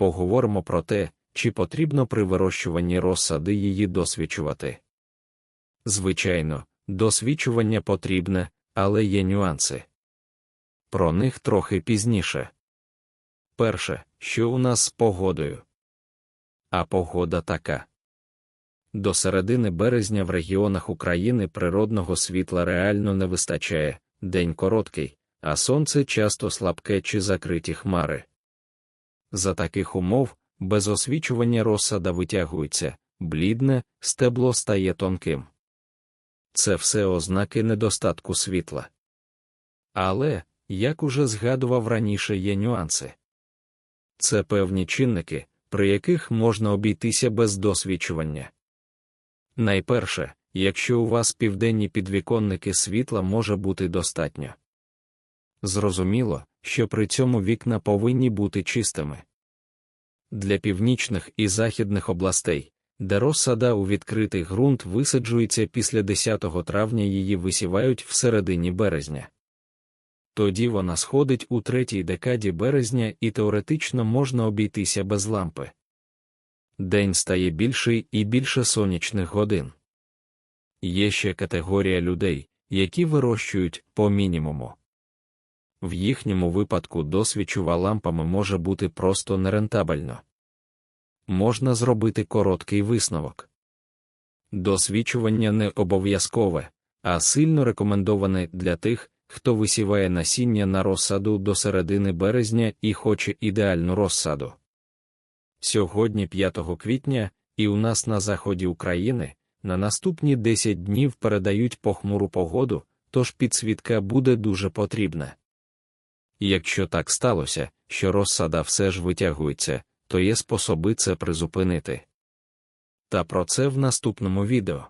поговоримо про те, чи потрібно при вирощуванні розсади її досвідчувати. Звичайно, досвідчування потрібне, але є нюанси. Про них трохи пізніше. Перше, що у нас з погодою. А погода така. До середини березня в регіонах України природного світла реально не вистачає, день короткий, а сонце часто слабке чи закриті хмари. За таких умов, без освічування розсада витягується, блідне, стебло стає тонким. Це все ознаки недостатку світла. Але, як уже згадував раніше, є нюанси. Це певні чинники, при яких можна обійтися без досвідчування. Найперше, якщо у вас південні підвіконники світла може бути достатньо. Зрозуміло, що при цьому вікна повинні бути чистими. Для північних і західних областей, де розсада у відкритий ґрунт висаджується після 10 травня її висівають в середині березня. Тоді вона сходить у третій декаді березня і теоретично можна обійтися без лампи. День стає більший і більше сонячних годин. Є ще категорія людей, які вирощують по мінімуму. В їхньому випадку досвідчува лампами може бути просто нерентабельно. Можна зробити короткий висновок. Досвідчування не обов'язкове, а сильно рекомендоване для тих, хто висіває насіння на розсаду до середини березня і хоче ідеальну розсаду. Сьогодні 5 квітня, і у нас на заході України на наступні 10 днів передають похмуру погоду, тож підсвітка буде дуже потрібна. Якщо так сталося, що розсада все ж витягується, то є способи це призупинити. Та про це в наступному відео.